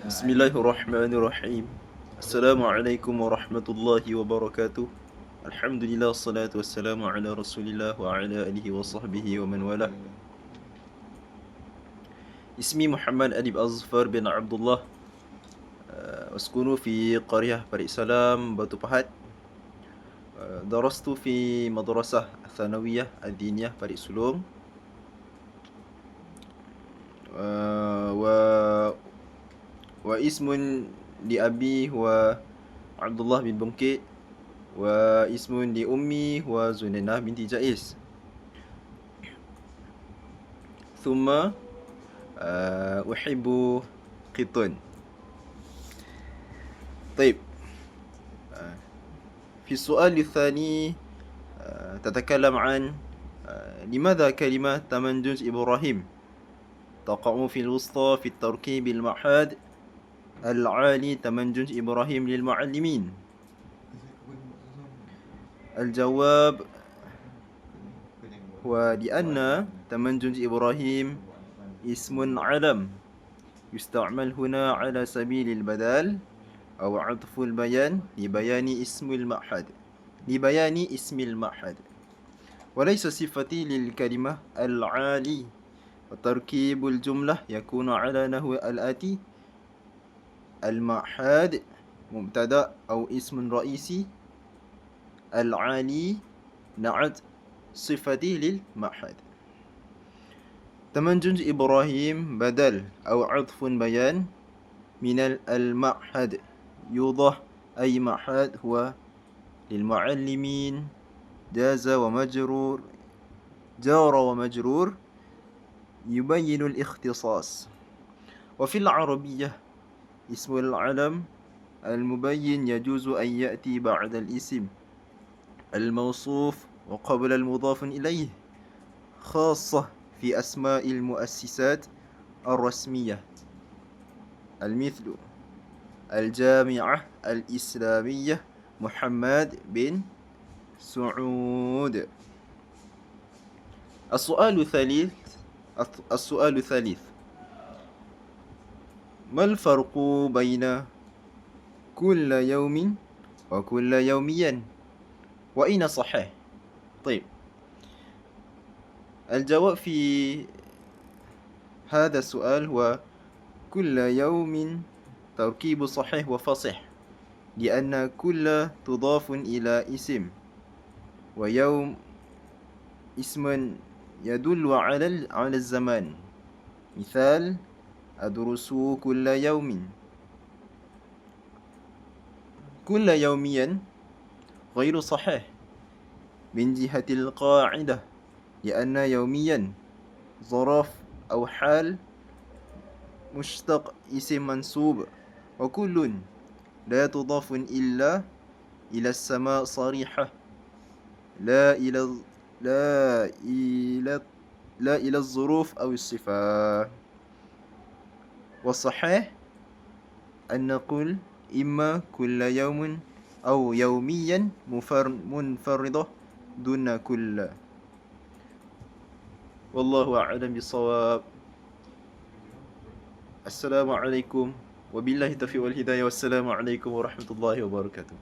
بسم الله الرحمن الرحيم السلام عليكم ورحمة الله وبركاته الحمد لله والصلاة والسلام على رسول الله وعلى آله وصحبه ومن والاه اسمي محمد أديب أظفر بن عبد الله أسكن في قرية بريء سلام باتو آه، درست في مدرسة ثانوية الدينية بريء سلوم واسم لأبي هو عبد الله بن بنكي واسم لأمي هو زنينة بنت جائز ثم آه، أحب قطن طيب آه، في السؤال الثاني آه، تتكلم عن لماذا كلمة تمنجز إبراهيم تقع في الوسطى في التركيب المعهد العالي تمنجج إبراهيم للمعلمين. الجواب هو لأن تمنجج إبراهيم اسم علم. يستعمل هنا على سبيل البدال أو عطف البيان لبيان اسم المعهد. لبيان اسم المعهد. وليس صفتي للكلمة العالي. وتركيب الجملة يكون على نحو الآتي. المعهد مبتدأ أو اسم رئيسي العالي نعت صفتي للمعهد. تمنجج إبراهيم بدل أو عطف بيان من المعهد. يوضح أي معهد هو للمعلمين. جاز ومجرور جار ومجرور يبين الاختصاص. وفي العربية اسم العلم المبين يجوز أن يأتي بعد الاسم الموصوف وقبل المضاف إليه خاصة في أسماء المؤسسات الرسمية. المثل الجامعة الإسلامية محمد بن سعود. السؤال الثالث السؤال الثالث ما الفرق بين كل يوم وكل يوميا؟ وأين صحيح؟ طيب الجواب في هذا السؤال هو كل يوم تركيب صحيح وفصح لأن كل تضاف إلى اسم ويوم اسم يدل على على الزمان. مثال أدرس كل يوم. كل يوميا غير صحيح. من جهة القاعدة لأن يوميا ظرف أو حال مشتق اسم منسوب وكل لا تضاف إلا إلى السماء صريحة. لا إلى لا إلى لا إلى الظروف أو الصفات والصحيح أن نقول إما كل يوم أو يوميا منفردة دون كل. والله أعلم بالصواب. السلام عليكم. وبالله التوفيق والهداية. والسلام عليكم ورحمة الله وبركاته.